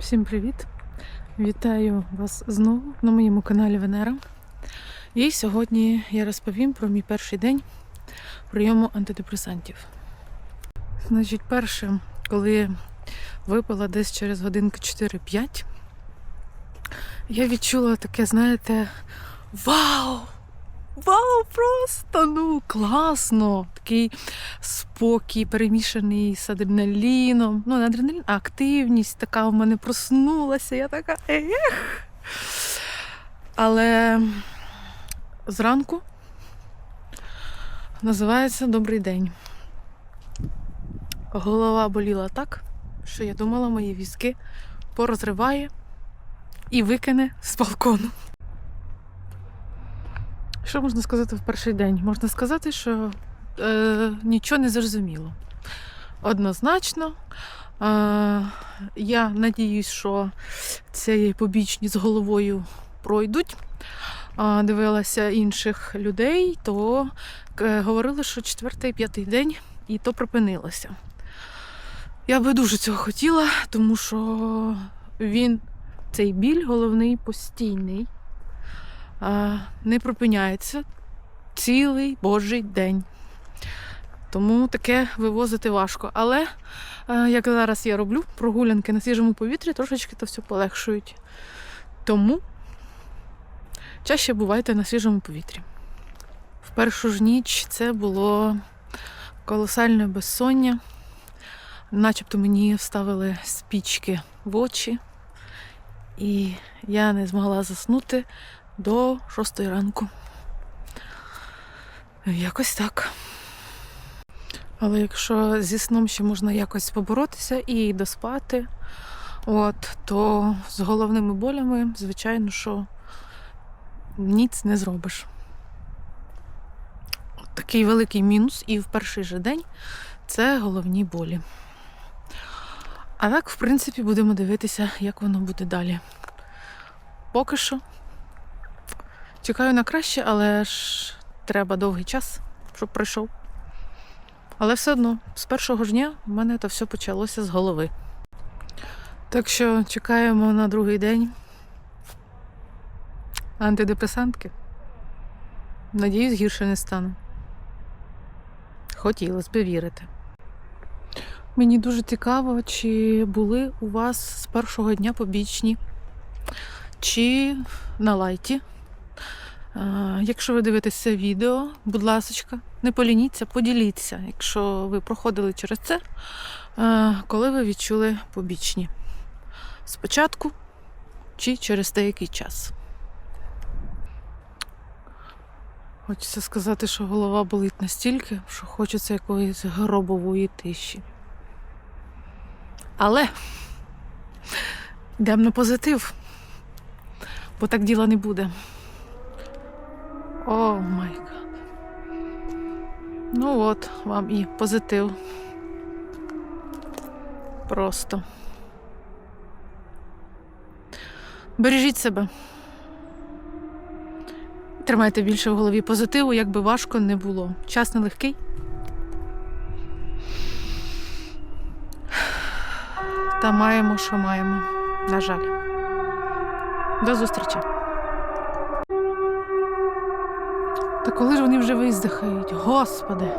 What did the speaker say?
Всім привіт! Вітаю вас знову на моєму каналі Венера. І сьогодні я розповім про мій перший день прийому антидепресантів. Значить, перше, коли я випила десь через годинки 4-5, я відчула таке, знаєте, вау! Вау, просто ну класно! Такий спокій, перемішаний з адреналіном. Ну, не адреналін, а активність така у мене проснулася. Я така ех. Але зранку називається Добрий день. Голова боліла так, що я думала, мої візки порозриває і викине з балкону. Що можна сказати в перший день? Можна сказати, що е, нічого не зрозуміло. Однозначно, е, я надіюсь, що ці побічні з головою пройдуть. Е, дивилася інших людей, то е, говорили, що четвертий, п'ятий день і то припинилося. Я би дуже цього хотіла, тому що він, цей біль головний постійний не припиняється цілий божий день. Тому таке вивозити важко. Але, е, як зараз я роблю, прогулянки на свіжому повітрі трошечки то все полегшують. Тому чаще бувайте на свіжому повітрі. В першу ж ніч це було колосальне безсоння. Начебто мені вставили спічки в очі, і я не змогла заснути до 6 ранку. Якось так. Але якщо зі сном ще можна якось поборотися і доспати, от, то з головними болями, звичайно, що ніц не зробиш. От Такий великий мінус, і в перший же день це головні болі. А так, в принципі, будемо дивитися, як воно буде далі. Поки що Чекаю на краще, але ж треба довгий час, щоб пройшов. Але все одно, з першого ж дня в мене це все почалося з голови. Так що чекаємо на другий день антидепресантки. Надіюсь, гірше не стане. Хотілося б вірити. Мені дуже цікаво, чи були у вас з першого дня побічні, чи на лайті. Якщо ви дивитеся відео, будь ласка, не полініться, поділіться, якщо ви проходили через це, коли ви відчули побічні. Спочатку чи через деякий час. Хочеться сказати, що голова болить настільки, що хочеться якоїсь гробової тиші. Але йдемо на позитив, бо так діла не буде. О май гад. Ну от вам і позитив. Просто. Бережіть себе. Тримайте більше в голові позитиву, як би важко не було. Час нелегкий. Та маємо, що маємо. На жаль. До зустрічі. Та коли ж вони вже виздихають? Господи.